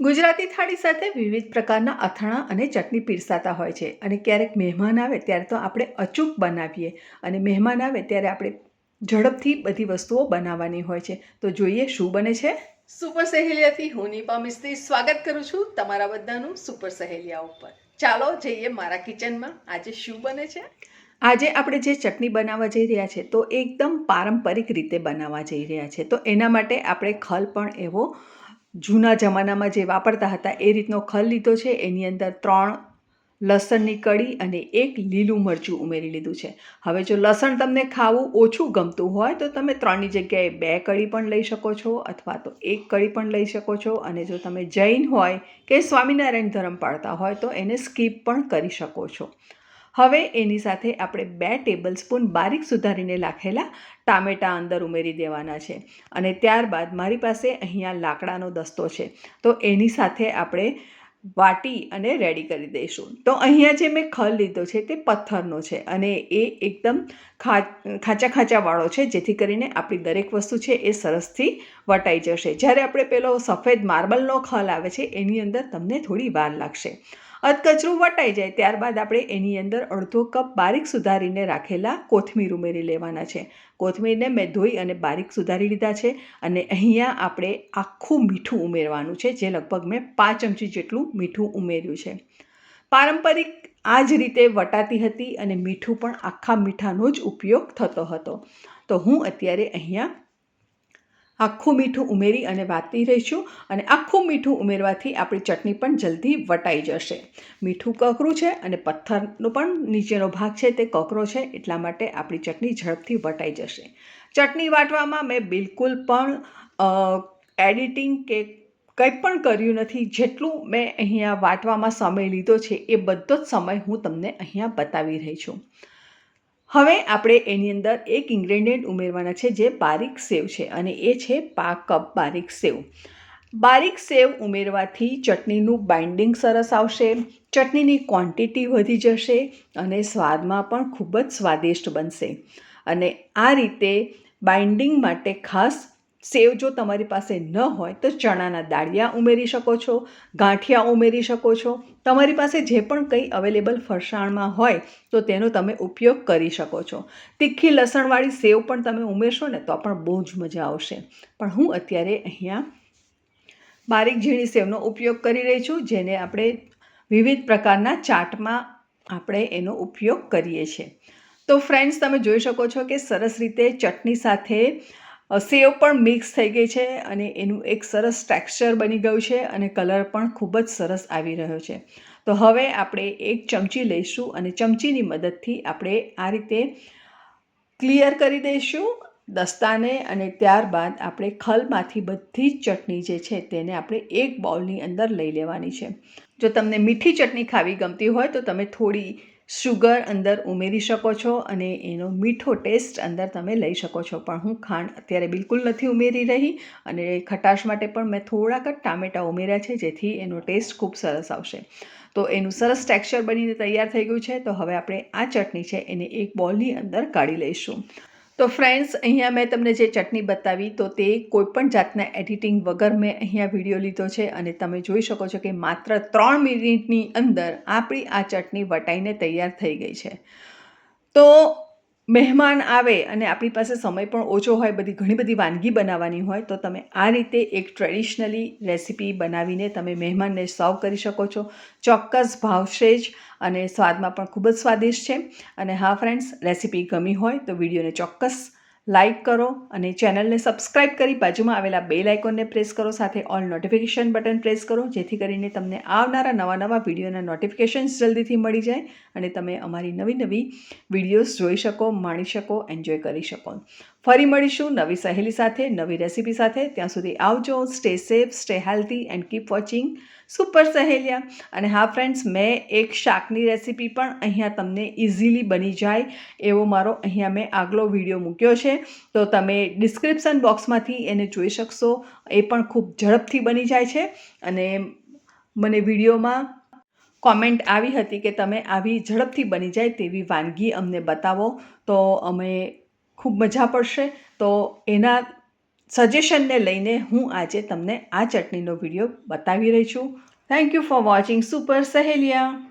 ગુજરાતી થાળી સાથે વિવિધ પ્રકારના અથાણાં અને ચટણી પીરસાતા હોય છે અને ક્યારેક મહેમાન આવે ત્યારે તો આપણે અચૂક બનાવીએ અને મહેમાન આવે ત્યારે આપણે ઝડપથી બધી વસ્તુઓ બનાવવાની હોય છે. તો જોઈએ શું બને છે? સુપર સહેલિયાથી હું નિપા મિસ્ત્રી સ્વાગત કરું છું તમારા બધાનું સુપર સહેલિયા ઉપર. ચાલો જઈએ મારા કિચનમાં. આજે શું બને છે? આજે આપણે જે ચટણી બનાવવા જઈ રહ્યા છે તો એકદમ પારંપરિક રીતે બનાવવા જઈ રહ્યા છે. તો એના માટે આપણે ખલ પણ એવો જૂના જમાનામાં જે વાપરતા હતા એ રીતનો ખલ લીધો છે. એની અંદર ત્રણ લસણની કળી અને એક લીલું મરચું ઉમેરી લીધું છે. હવે જો લસણ તમને ખાવું ઓછું ગમતું હોય તો તમે ત્રણની જગ્યાએ બે કળી પણ લઈ શકો છો અથવા તો એક કળી પણ લઈ શકો છો. અને જો તમે જૈન હોય કે સ્વામિનારાયણ ધર્મ પાળતા હોય તો એને સ્કીપ પણ કરી શકો છો. હવે એની સાથે આપણે બે ટેબલ સ્પૂન બારીક સુધારીને નાખેલા ટામેટાં અંદર ઉમેરી દેવાના છે. અને ત્યારબાદ મારી પાસે અહીંયા લાકડાનો દસ્તો છે. તો એની સાથે આપણે વાટી અને રેડી કરી દઈશું. તો અહીંયા જે મેં ખલ લીધો છે તે પથ્થરનો છે અને એ એકદમ ખાંચા ખાંચાવાળો છે, જેથી કરીને આપણી દરેક વસ્તુ છે એ સરસથી વટાઈ જશે. જ્યારે આપણે પેલો સફેદ માર્બલનો ખલ આવે છે, એની અંદર તમને થોડી વાર લાગશે. અધકચરું વટાઈ જાય. ત્યારબાદ આપણે એની અંદર અડધો કપ બારીક સુધારીને રાખેલા કોથમીર ઉમેરી લેવાના છે. કોથમીરને મેં ધોઈ અને બારીક સુધારી લીધા છે અને અહીંયા આપણે આખું મીઠું ઉમેરવાનું છે, જે લગભગ મેં પાંચ ચમચી જેટલું મીઠું ઉમેર્યું છે. પારંપરિક આ જ રીતે વટાતી હતી અને મીઠું પણ આખા મીઠાનો જ ઉપયોગ થતો હતો. તો હું અત્યારે અહીંયા આખું મીઠું ઉમેરી અને વાતી રહીશું અને આખું મીઠું ઉમેરવાથી આપણી ચટણી પણ જલ્દી વટાઈ જશે. મીઠું કકરું છે અને પથ્થરનો પણ નીચેનો ભાગ છે તે કકરો છે, એટલા માટે આપણી ચટણી ઝડપથી વટાઈ જશે. ચટણી વાટવામાં મેં બિલકુલ પણ એડિટિંગ કે કંઈ પણ કર્યું નથી. જેટલું મેં અહીંયા વાટવામાં સમય લીધો છે એ બધો જ સમય હું તમને અહીંયા બતાવી રહી છું. હવે આપણે એની અંદર એક ઇન્ગ્રેડિયન્ટ ઉમેરવાના છે જે બારીક સેવ છે અને એ છે પા કપ બારીક સેવ. બારીક સેવ ઉમેરવાથી ચટણીનું બાઇન્ડિંગ સરસ આવશે, ચટણીની ક્વોન્ટિટી વધી જશે અને સ્વાદમાં પણ ખૂબ જ સ્વાદિષ્ટ બનશે. અને આ રીતે બાઇન્ડિંગ માટે ખાસ સેવ જો તમારી પાસે ન હોય તો ચણાના દાળિયા ઉમેરી શકો છો, ગાંઠિયા ઉમેરી શકો છો. તમારી પાસે જે પણ કંઈ અવેલેબલ ફરસાણમાં હોય તો તેનો તમે ઉપયોગ કરી શકો છો. તીખી લસણવાળી સેવ પણ તમે ઉમેરશો ને તો પણ બહુ જ મજા આવશે. પણ હું અત્યારે અહીંયા બારીક ઝીણી સેવનો ઉપયોગ કરી રહી છું, જેને આપણે વિવિધ પ્રકારના ચાટમાં આપણે એનો ઉપયોગ કરીએ છીએ. તો ફ્રેન્ડ્સ તમે જોઈ શકો છો કે સરસ રીતે ચટણી સાથે સેવ પણ મિક્સ થઈ ગઈ છે અને એનું એક સરસ ટેક્સચર બની ગયું છે અને કલર પણ ખૂબ જ સરસ આવી રહ્યો છે. તો હવે આપણે એક ચમચી લઈશું અને ચમચીની મદદથી આપણે આ રીતે ક્લિયર કરી દઈશું દસ્તાને અને ત્યારબાદ આપણે ખલમાંથી બધી જ ચટણી જે છે તેને આપણે એક બાઉલની અંદર લઈ લેવાની છે. જો તમને મીઠી ચટણી ખાવી ગમતી હોય તો તમે થોડી શુગર અંદર ઉમેરી શકો છો અને એનો મીઠો ટેસ્ટ અંદર તમે લઈ શકો છો. પણ હું ખાંડ અત્યારે બિલકુલ નથી ઉમેરી રહી અને ખટાશ માટે પણ મેં થોડાક જ ટામેટાં ઉમેર્યા છે જેથી એનો ટેસ્ટ ખૂબ સરસ આવશે. તો એનું સરસ ટેક્સચર બનીને તૈયાર થઈ ગયું છે. તો હવે આપણે આ ચટણી છે એને એક બોલની અંદર કાઢી લઈશું. તો ફ્રેન્ડ્સ અહીંયા મેં તમને જે ચટણી બતાવી, તો તે કોઈપણ જાતના એડિટિંગ વગર મેં અહીંયા વીડિયો લીધો છે અને તમે જોઈ શકો છો કે માત્ર ત્રણ મિનિટની અંદર આપણી આ ચટણી વટાઈને તૈયાર થઈ ગઈ છે. તો મહેમાન આવે અને આપણી પાસે સમય પણ ઓછો હોય, બધી ઘણી બધી વાનગી બનાવવાની હોય, તો તમે આ રીતે એક ટ્રેડિશનલી રેસીપી બનાવીને તમે મહેમાનને સર્વ કરી શકો છો. ચોક્કસ ભાવશે જ અને સ્વાદમાં પણ ખૂબ જ સ્વાદિષ્ટ છે. અને હા ફ્રેન્ડ્સ રેસીપી ગમી હોય તો વિડીયોને ચોક્કસ લાઇક કરો અને ચેનલને સબસ્ક્રાઇબ કરી બાજુમાં આવેલા બેલ આઇકોનને પ્રેસ કરો સાથે ઓલ નોટિફિકેશન બટન પ્રેસ કરો, જેથી કરીને તમને આવનારા નવા નવા વિડીયોના નોટિફિકેશન્સ જલ્દીથી મળી જાય અને તમે અમારી નવી નવી વિડીયોઝ જોઈ શકો, માણી શકો, એન્જોય કરી શકો. ફરી મળીશું નવી સહેલી સાથે, નવી રેસીપી સાથે. ત્યાં સુધી આવજો, stay safe, stay healthy and keep watching. Super Saheliya. અને હા ફ્રેન્ડ્સ મેં એક શાકની રેસીપી પણ અહીંયા તમને ઇઝીલી બની જાય એવો મારો અહીંયા મેં આગલો વીડિયો મૂક્યો છે. તો તમે ડિસ્ક્રિપ્શન બોક્સમાંથી એને જોઈ શકશો. એ પણ ખૂબ ઝડપથી બની જાય છે. અને મને વિડીયોમાં કોમેન્ટ આવી હતી કે તમે આવી ઝડપથી બની જાય તેવી વાનગી અમને બતાવો. તો અમે ખૂબ મજા પડશે. તો એના સજેશનને લઈને હું આજે તમને આ ચટણીનો વીડિયો બતાવી રહી છું. Thank you for watching super Saheliya